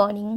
Morning.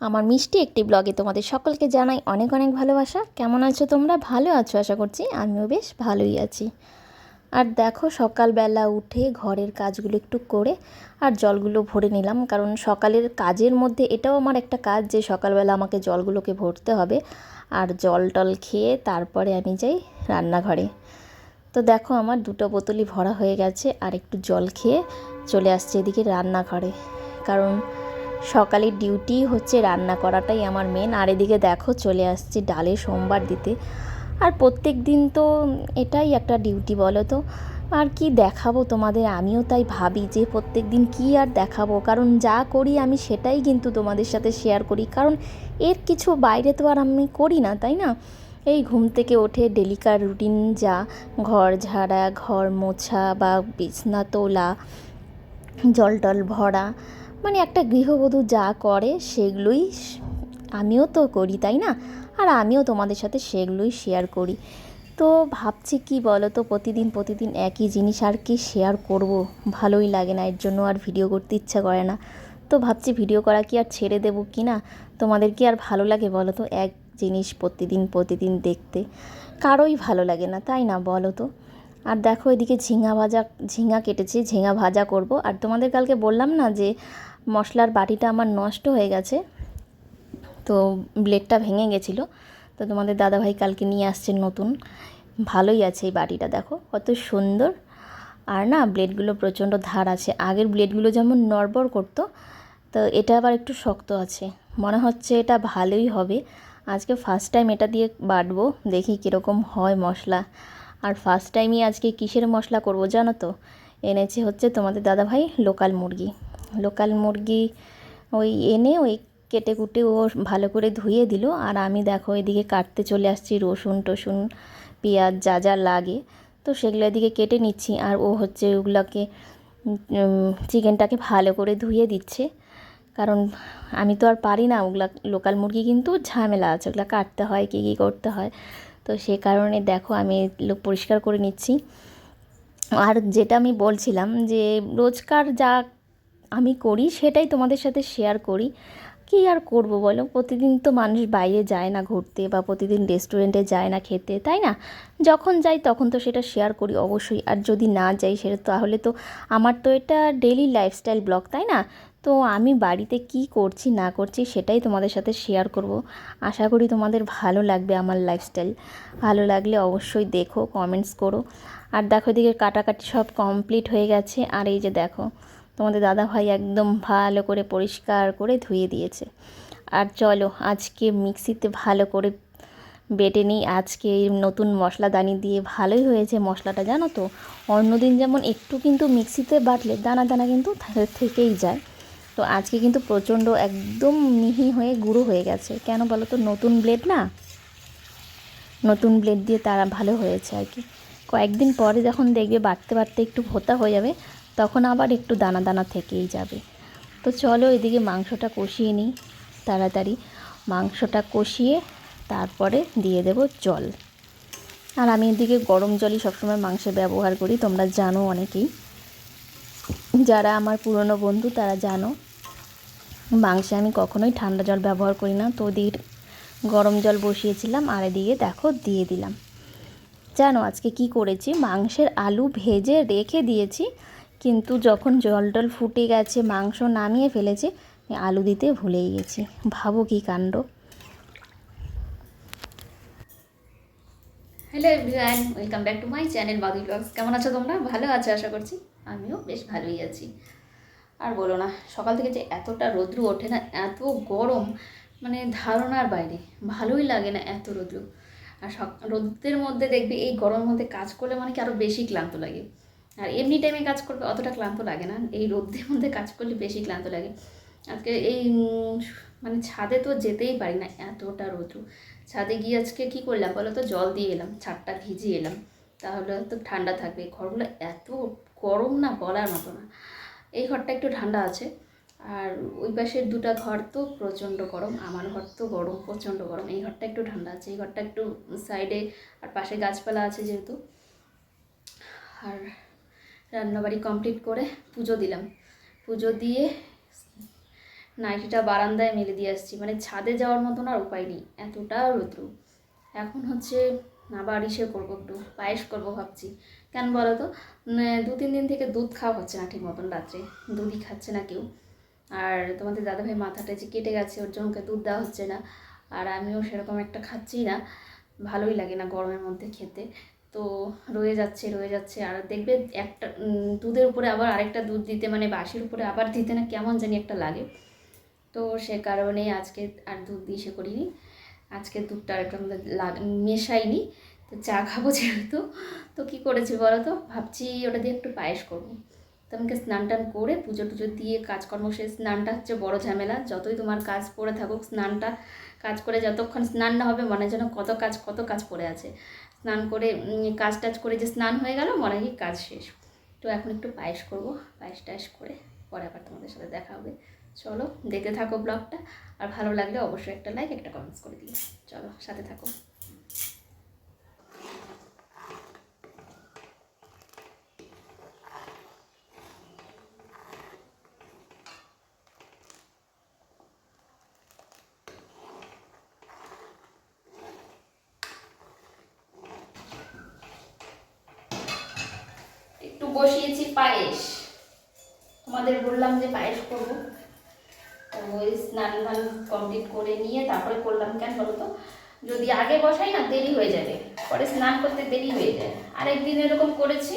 আমার মিষ্টি একটি ব্লগে তোমাদের সকলকে জানাই অনেক অনেক ভালোবাসা। কেমন আছো তোমরা? ভালো আছো আশা করছি। আমিও বেশ ভালোই আছি। আর দেখো, সকালবেলা উঠে ঘরের কাজগুলো একটু করে আর জলগুলো ভরে নিলাম। কারণ সকালের কাজের মধ্যে এটাও আমার একটা কাজ যে সকালবেলা আমাকে জলগুলোকে ভরতে হবে আর জল টল খেয়ে তারপরে আমি যাই রান্নাঘরে। তো দেখো, আমার দুটো বোতলই ভরা হয়ে গেছে আর একটু জল খেয়ে চলে আসছে এদিকে রান্নাঘরে। কারণ সকালের ডিউটি হচ্ছে, রান্না করাটাই আমার মেন আর এদিকে দেখো, চলে আসছে ডালে সোমবার দিতে। আর প্রত্যেক দিন তো এটাই একটা ডিউটি বলো তো। আর কি দেখাবো তোমাদের? আমিও তাই ভাবি যে প্রত্যেক দিন কী আর দেখাবো? কারণ যা করি আমি সেটাই কিন্তু তোমাদের সাথে শেয়ার করি। কারণ এর কিছু বাইরে তো আর আমি করি না, তাই না? এই ঘুম থেকে ওঠে ডেলিকার রুটিন যা। ঘর ঝাড়া, ঘর মোছা বা বিছনা তোলা, জল টল ভরা। মানে একটা গৃহবধূ যা করে সেগুলোই আমিও তো করি, তাই না? আর আমিও তোমাদের সাথে সেগুলোই শেয়ার করি। তো ভাবছি কি বলো তো প্রতিদিন প্রতিদিন একই জিনিস আর কি শেয়ার করব। ভালোই লাগে না, এর জন্য আর ভিডিও করতে ইচ্ছা করে না। তো ভাবছি ভিডিও করা কি আর ছেড়ে দেবো কি না? তোমাদের কি আর ভালো লাগে বলো তো এক জিনিস প্রতিদিন প্রতিদিন দেখতে? কারোই ভালো লাগে না, তাই না বলো তো আর দেখো এদিকে ঝিঙা ভাজা, ঝিঙা কেটেছি, ঝিঙা ভাজা করব। আর তোমাদের কালকে বললাম না যে মশলার বাটিটা আমার নষ্ট হয়ে গেছে। তো ব্লেডটা ভেঙে গেছিল। তো তোমাদের দাদাভাই কালকে নিয়ে আসছে নতুন। ভালোই আছে এই বাটিটা, দেখো, কত সুন্দর। আর না, ব্লেডগুলো প্রচণ্ড ধার আছে। আগের ব্লেডগুলো যেমন নড়বড় করতো, তো এটা আবার একটু শক্ত আছে। মনে হচ্ছে এটা ভালোই হবে। আজকে ফার্স্ট টাইম এটা দিয়ে বাটবো, দেখি কীরকম হয় মশলা। আর ফার্স্ট টাইমই আজকে কিসের মশলা করব জানো তো? এনেছে হচ্ছে তোমাদের দাদাভাই লোকাল মুরগি। লোকাল মুরগি ওই এনে ওই কেটে কুটে ও ভালো করে ধুয়ে দিল। আর আমি দেখো এদিকে কাটতে চলে আসছি, রসুন টসুন, পেঁয়াজ যা যা লাগে। তো সেগুলো এদিকে কেটে নিচ্ছি। আর ও হচ্ছে ওগুলোকে চিকেনটাকে ভালো করে ধুয়ে দিচ্ছে। কারণ আমি তো আর পারি না ওগুলা, লোকাল মুরগি কিন্তু ঝামেলা আছে, ওগুলো কাটতে হয়, কী কী করতে হয়। তো সে কারণে দেখো আমি এগুলো পরিষ্কার করে নিচ্ছি। আর যেটা আমি বলছিলাম যে, রোজকার যা আমি করি, সেটাই তোমাদের সাথে শেয়ার করি। কী আর করব বলো? প্রতিদিন তো মানুষ বাইরে যায় না ঘুরতে বা প্রতিদিন রেস্টুরেন্টে যায় না খেতে, তাই না? যখন যাই তখন তো সেটা শেয়ার করি অবশ্যই। আর যদি না যাই সেটা তাহলে তো আমার তো এটা ডেলি লাইফস্টাইল ব্লগ তাই না? তো আমি বাড়িতে কি করছি, না করছি সেটাই তোমাদের সাথে শেয়ার করব। আশা করি তোমাদের ভালো লাগবে আমার লাইফস্টাইল ভালো লাগলে অবশ্যই দেখো কমেন্টস করো। আর দেখো এদিকে কাটাকাটি সব কমপ্লিট হয়ে গেছে। আর এই যে দেখো তোমাদের দাদা ভাই একদম ভালো করে পরিষ্কার করে ধুয়ে দিয়েছে। আর চলো, আজকে মিক্সিতে ভালো করে বেটে নিই। আজকে নতুন মশলাদানি দিয়ে ভালোই হয়েছে মশলাটা, জানো তো? অন্যদিন যেমন একটু কিন্তু মিক্সিতে বাটলে দানা দানা কিন্তু থেকেই যায়। তো আজকে কিন্তু প্রচণ্ড একদম মিহি হয়ে গুঁড়ো হয়ে গেছে। কেন বলো তো? নতুন ব্লেড না? নতুন ব্লেড দিয়ে তারা ভালো হয়েছে আর কি। কয়েকদিন পরে যখন দেখবে বাটতে বাটতে একটু ভোতা হয়ে যাবে তখন আবার একটু দানা দানা থেকেই যাবে। তো চলো এদিকে মাংসটা কষিয়ে নিই, তাড়াতাড়ি। মাংসটা কষিয়ে তারপরে দিয়ে দেব জল। আর আমি এদিকে গরম জলই সবসময় মাংসে ব্যবহার করি, তোমরা জানো অনেকেই। যারা আমার পুরনো বন্ধু, তারা জানো, মাংসে আমি কখনোই ঠান্ডা জল ব্যবহার করি না। তো ওদিকে গরম জল বসিয়েছিলাম, আর এদিকে দেখো দিয়ে দিলাম। জানো আজকে কি করেছি? মাংসের আলু ভেজে রেখে দিয়েছি কিন্তু যখন জল টল ফুটে গেছে, মাংস নামিয়ে ফেলেছে আলু দিতে ভুলেই গেছি। ভাবো কি কাণ্ড। Hello everyone welcome back to my channel বাদুই blogs কেমন আছো তোমরা? ভালো আছো, আশা করছি। আমিও বেশ ভালোই আছি। আর বলো না, সকাল থেকে যে এতটা রৌদ্র ওঠে না, এত গরম মানে ধারণার বাইরে। ভালোই লাগে না এত রৌদ্র। আর সক- রৌদ্রের মধ্যে দেখবে, এই গরমের মধ্যে কাজ করলে মানে কি আরও বেশি ক্লান্ত লাগে। আর এমনি টাইমে কাজ করবে, অতটা ক্লান্ত লাগে না। এই রৌদ্রের মধ্যে কাজ করলে বেশি ক্লান্ত লাগে। আজকে এই মানে ছাদে তো যেতেই পারি না, এতটা রৌদ্র। ছাদে গিয়ে আজকে কী করলাম বলো তো? জল দিয়ে এলাম, ছাদটা ভিজিয়ে এলাম। তাহলে তো ঠান্ডা থাকবে। ঘরগুলো এত গরম না বলার মতো না। এই ঘরটা একটু ঠান্ডা আছে। আর ওই পাশের দুটো ঘর তো প্রচণ্ড গরম, আমার ঘর তো গরম, প্রচণ্ড গরম। এই ঘরটা একটু ঠান্ডা আছে, এই ঘরটা একটু সাইডে আর পাশে গাছপালা আছে যেহেতু। আর রান্নাবাড়ি কমপ্লিট করে পুজো দিলাম। পুজো দিয়ে নাইটিটা বারান্দায় মেলে দিয়ে আসছি। মানে ছাদে যাওয়ার মতন আর উপায় নেই, এতটা রৌদ্র। এখন হচ্ছে আবার ইসে করব একটু, পায়েস করব ভাবছি। কেন বলো তো? দু তিন দিন থেকে দুধ খাওয়া হচ্ছে না ঠিক মতন রাত্রে, দুধই খাচ্ছে না কেউ। আর তোমাদের দাদাভাই মাথাটা যে কেটে গেছে, ওর জন্য দুধ দেওয়া হচ্ছে না। আর আমিও সেরকম একটা খাচ্ছি না, ভালোই লাগে না গরমের মধ্যে খেতে। তো রয়ে যাচ্ছে রয়ে যাচ্ছে। আর দেখবে একটা দুধের উপরে আবার আরেকটা দুধ দিতে মানে বাসির উপরে আবার দিতে না কেমন জানি একটা লাগে। তো সে কারণে আজকে আর দুধ দিয়ে সে করিনি। আজকে দুধটা আর একটু আমাদের লাগ, মেশাইনি। তো চা খাব যেহেতু। তো কী করেছি বলো তো? ভাবছি ওটা দিয়ে একটু পায়েস করব। তো আমাকে স্নান টান করে পুজো টুজো দিয়ে কাজকর্ম সে স্নানটা হচ্ছে বড় ঝামেলা। যতই তোমার কাজ পড়ে থাকুক, স্নানটা, কাজ করে যতক্ষণ স্নান না হবে, মনে যেন কত কাজ কত কাজ পড়ে আছে। স্নান করে কাজ টাজ করে যে স্নান হয়ে গেল মনে হয় কাজ শেষ। তো এখন একটু পায়েস করব, পায়েস টায়েস করে পরে আবার তোমাদের সাথে দেখা হবে। চলো, দেখতে থাকো ব্লগটা, আর ভালো লাগলে অবশ্যই একটা লাইক একটা কমেন্টস করে দিও। চলো, সাথে থাকো একটু বসিয়েছি পায়েস। তোমাদের বললাম যে পায়েস করব। তো ওই স্নান টান কমপ্লিট করে নিয়ে তারপরে করলাম কেন বলো তো যদি আগে বসাই না, দেরি হয়ে যাবে। পরে স্নান করতে দেরি হয়ে যায়। আর একদিন এরকম করেছি।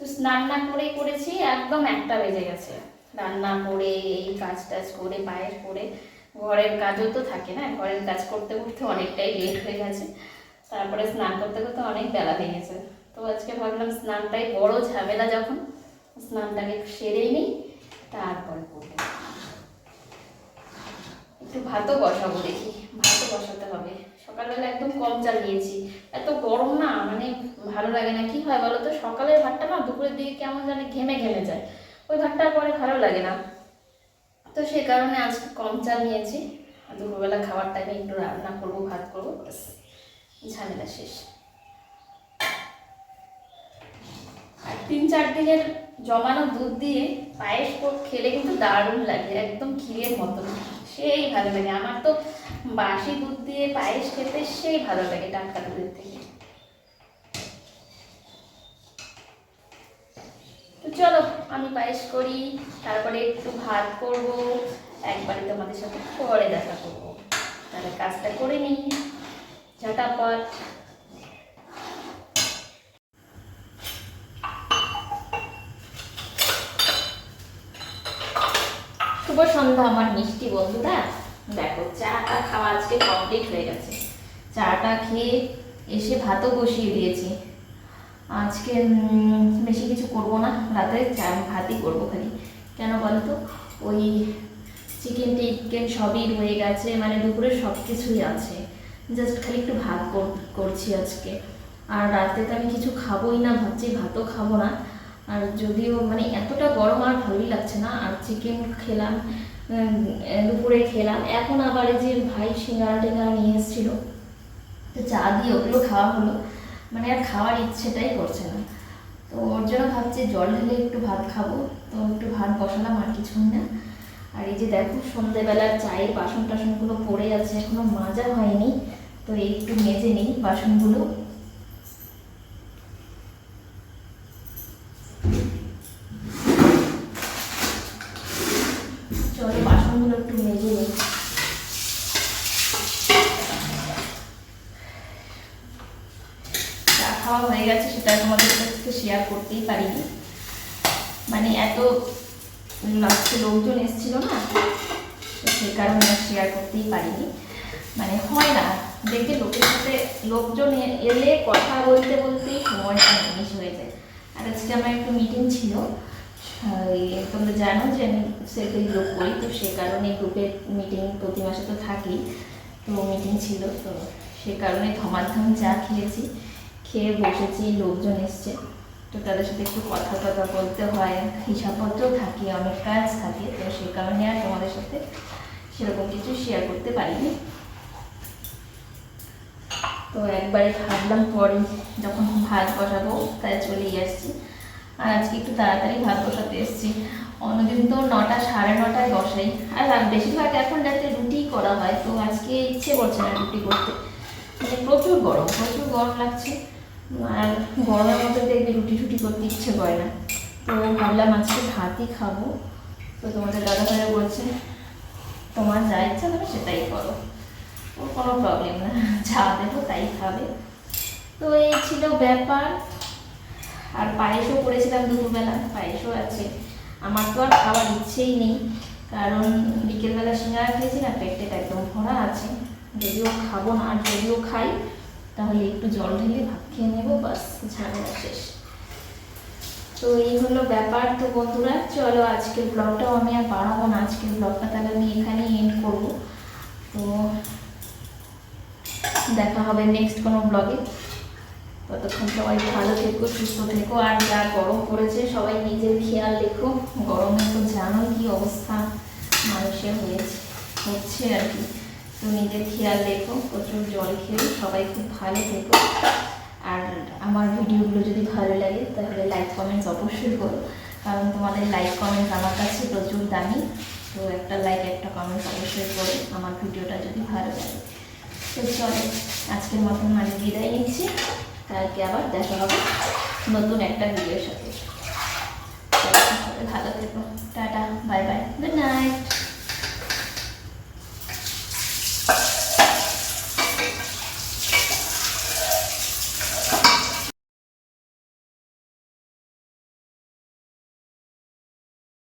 তো স্নান না করেই করেছি, একদম একটা বেজে গেছে। রান্না করে, এই কাজ টাজ করে, পায়েস করে, ঘরের কাজও তো থাকে না। ঘরের কাজ করতে করতে অনেকটাই লেট হয়ে গেছে। তারপরে স্নান করতে করতে অনেক বেলা হয়ে গেছে। তো আজকে ভাবলাম স্নানটাই বড় ঝামেলা যখন, স্নানটাকে সেরে নিই, তারপরে করব। একটু ভাতও বসাবো দেখি, ভাতও বসাতে হবে। সকালবেলা একদম কম চাল নিয়েছি। এত গরম না মানে ভালো লাগে না। কি হয় বলো তো? সকালের ভাতটা না, দুপুরের দিকে কেমন জানি ঘেমে ঘেমে যায়। ওই ভাতটা পরে ভালো লাগে না। তো সে কারণে আজকে কম চাল নিয়েছি। দুপুরবেলা টাইমে একটু রান্না করব, ভাত করব ঝামেলা শেষ আর তিন চার দিনের জমানো দুধ দিয়ে পায়েস খেলে কিন্তু দারুণ লাগে, একদম ক্ষীরের মতন। সেই ভালো লাগে। আমার তো বাসি দুধ দিয়ে পায়েস খেতে সেই ভালো লাগে টাটকা দুধের থেকে। তো চলো, আমি পায়েস করি, তারপরে একটু ভাত করব, একবারে তোমাদের সাথে পরে দেখা করব। তাহলে কাজটা করে নিই। ঝটাপট। সন্ধ্যা, আমার মিষ্টি বন্ধুরা। দেখো, চাটা খাওয়া আজকে কমপ্লিট হয়ে গেছে। চাটা খেয়ে এসে ভাতও বসিয়ে দিয়েছি। আজকে বেশি কিছু করব না। রাতে চা ভাতই করব খালি। কেন বলো তো ওই চিকেন টিকেন সবই রয়ে গেছে। মানে দুপুরে সব কিছুই আছে। জাস্ট খালি একটু ভাত কর- করছি আজকে। আর রাতে তো আমি কিছু খাবোই না, ভাবছি ভাতও খাব না। আর যদিও মানে এতটা গরম আর ভালোই লাগছে না, আর চিকেন খেলাম দুপুরে খেলাম। এখন আবার যে ভাই সিঙ্গারা টিঙ্গারা নিয়ে এসেছিল, তো চা দিয়ে ওগুলো খাওয়া হলো। মানে আর খাওয়ার ইচ্ছেটাই করছে না। তো ওর জন্য ভাবছি জল ঢেলে একটু ভাত খাব। তো একটু ভাত বসালাম আর কিছুই না। আর এই যে দেখো, সন্ধেবেলার চায়ের বাসন টাসনগুলো পড়ে আছে, এখনও মাজা হয়নি। তো একটু মেজে নিই বাসনগুলো চলো বাসনগুলো একটু মেজে নিই। চা খাওয়া হয়ে গেছে, সেটা তোমাদের সাথে শেয়ার করতেই পারিনি। মানে এত লাস্টে লোকজন এসেছিল না সেই কারণে শেয়ার করতেই পারিনি। মানে হয় না দেখে লোকের সাথে লোকজন এলে কথা বলতে বলতেই সময়টা জিনিস হয়ে যায়। আর আজকে আমার একটু মিটিং ছিল তোমরা জানো যে আমি সেলফি গ্রুপ করি, তো সে কারণে গ্রুপের মিটিং প্রতি মাসে তো থাকি, তো মিটিং ছিল, তো সে কারণে ধমাধম চা খেয়েছি, খেয়ে বসেছি, লোকজন এসছে, তো তাদের সাথে একটু কথা কথা বলতে হয়, হিসাবপত্র থাকে, অনেক কাজ থাকে, তো সে কারণে আর তোমাদের সাথে সেরকম কিছু শেয়ার করতে পারিনি। তো একবারে ভাবলাম পরে যখন ভাত বসাবো, তাই চলেই আসছি। আর আজকে একটু তাড়াতাড়ি ভাত বসাতে এসেছি। অন্যদিন তো নটা, সাড়ে নটায় বসাই। আর বেশিরভাগ এখন রাতে রুটি করা হয়, তো আজকে ইচ্ছে করছে না রুটি করতে। মানে প্রচুর গরম প্রচুর গরম লাগছে। আর গরমের মধ্যে দেখবি রুটি টুটি করতে ইচ্ছে করে না। তো ভাবলাম আজকে ভাতই খাব। তো তোমাদের দাদা ভাইয়া বলছে, তোমার যা ইচ্ছা হবে সেটাই করো। ওর কোনো প্রবলেম না। যা দেবো তাই খাবে। তো এই ছিল ব্যাপার। আর পায়েসও করেছিলাম দুপুরবেলা, পায়েসও আছে। আমার তো আর খাওয়ার ইচ্ছেই নেই, কারণ বিকেলবেলা সিঙ্গারা খেয়েছি না পেটটা একদম ভরা আছে। যদিও খাব না, আর যদিও খাই, তাহলে একটু জল ঢেলে ভাত খেয়ে নেব, বাস, ঝামেলা শেষ। তো এই হলো ব্যাপার। তো বন্ধুরা, চলো আজকের ব্লগটাও আমি আর বাড়াবো না, আজকের ব্লগটা তাহলে আমি এখানেই এন্ড করব। তো দেখা হবে নেক্সট কোনো ব্লগে। ততক্ষণ সবাই ভালো থেকো, সুস্থ থেকো। আর যা গরম পড়েছে, সবাই নিজের খেয়াল রেখো। গরমে তো জানো কি অবস্থা মানুষের হয়েছে, হচ্ছে আর কি। তো নিজের খেয়াল রেখো, প্রচুর জল খেয়ে সবাই খুব ভালো থেকো। আর আমার ভিডিওগুলো যদি ভালো লাগে, তাহলে লাইক কমেন্টস অবশ্যই করো। কারণ তোমাদের লাইক কমেন্টস আমার কাছে প্রচুর দামি। তো একটা লাইক একটা কমেন্টস অবশ্যই করো, আমার ভিডিওটা যদি ভালো লাগে। তো চলো, আজকের মতন আমি বিদায় নিচ্ছি। কালকে আবার দেখা হবে নতুন একটা ভিডিওর সাথে। ভালো থেকো। Tata, bye bye, good night.